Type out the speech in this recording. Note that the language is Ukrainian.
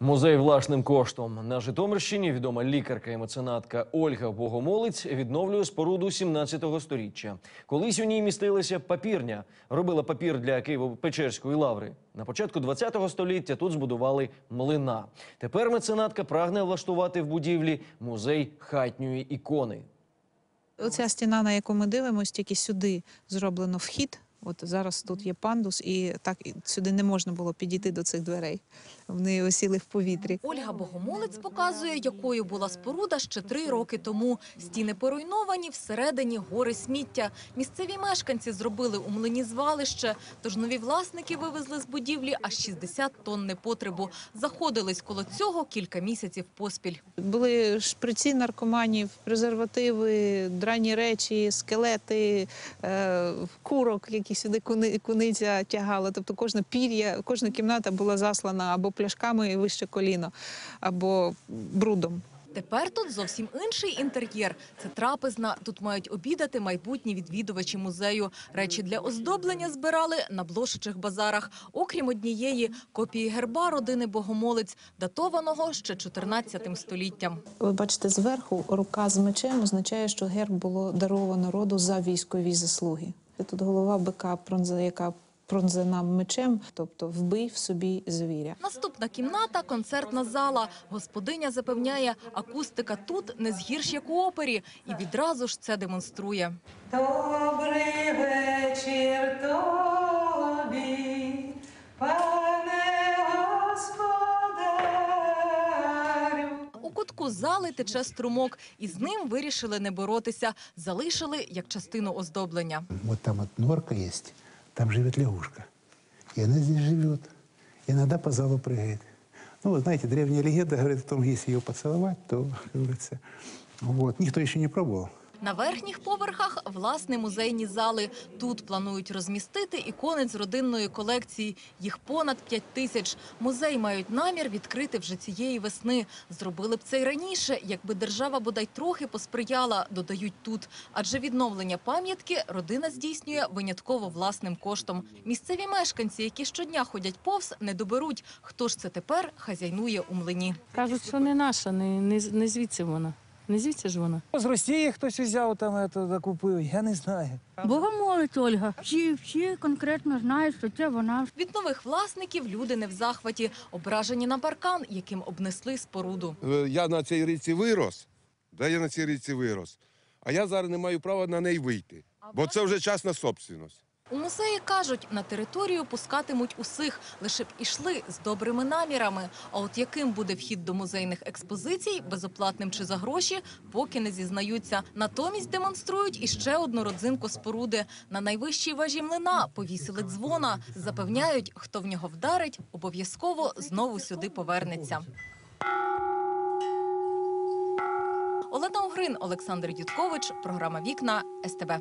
Музей власним коштом на Житомирщині відома лікарка і меценатка Ольга Богомолець відновлює споруду 17 сторіччя. Колись у ній містилася папірня, робила папір для Києво-Печерської лаври. На початку 20 століття тут збудували млина. Тепер меценатка прагне влаштувати в будівлі музей хатньої ікони. Оця стіна, на яку ми дивимося, тільки сюди зроблено вхід. От зараз тут є пандус, і так сюди не можна було підійти до цих дверей. Вони осіли в повітрі. Ольга Богомолець показує, якою була споруда ще три роки тому. Стіни поруйновані, всередині гори сміття. Місцеві мешканці зробили у млині звалище, тож нові власники вивезли з будівлі аж 60 тонн непотребу. Заходились коло цього кілька місяців поспіль. Були шприці наркоманів, презервативи, драні речі, скелети, е, курок, які сюди куниця тягала. Тобто кожна пір'я, кожна кімната була заслана або пляшками вище коліно, або брудом. Тепер тут зовсім інший інтер'єр. Це трапезна. Тут мають обідати майбутні відвідувачі музею. Речі для оздоблення збирали на блошичих базарах. Окрім однієї копії герба родини Богомолець, датованого ще 14 століттям. Ви бачите, зверху рука з мечем означає, що герб було даровано роду за військові заслуги. Тут голова бика, пронзе- яка пронзена мечем, тобто вбий в собі звіря. Наступна кімната – концертна зала. Господиня запевняє, акустика тут не згірш, як у опері. І відразу ж це демонструє. Добрий вечір тобі, пане господарю. У кутку зали тече струмок. І з ним вирішили не боротися. Залишили як частину оздоблення. Вот там вот норка есть, там живет лягушка. И она здесь живет. И иногда по залу прыгает. Ну, вы знаете, древняя легенда говорит о том, если ее поцеловать, то, как говорится, вот. Никто еще не пробовал. На верхніх поверхах – власне музейні зали. Тут планують розмістити ікони з родинної колекції. Їх понад 5 тисяч. Музей мають намір відкрити вже цієї весни. Зробили б це й раніше, якби держава бодай трохи посприяла, додають тут. Адже відновлення пам'ятки родина здійснює винятково власним коштом. Місцеві мешканці, які щодня ходять повз, не доберуть, хто ж це тепер хазяйнує у млині. Кажуть, що не наша, не звідси вона. Не звідси ж вона. З Росії хтось взяв там это, закупив, я не знаю. Богомолець Ольга. Всі, всі конкретно знають, що це вона. Від нових власників люди не в захваті, ображені на паркан, яким обнесли споруду. Е, Я на цій річці вирос. Да, я на цій річці вирос. А я зараз не маю права на неї вийти. Бо це вже частна собственність. У музеї кажуть, на територію пускатимуть усіх, лише б ішли з добрими намірами. А от яким буде вхід до музейних експозицій, безоплатним чи за гроші, поки не зізнаються. Натомість демонструють іще одну родзинку споруди. На найвищій важі млина повісили дзвона. Запевняють, хто в нього вдарить, обов'язково знову сюди повернеться. Олена Угрин, Олександр Дідкович, програма Вікна СТБ.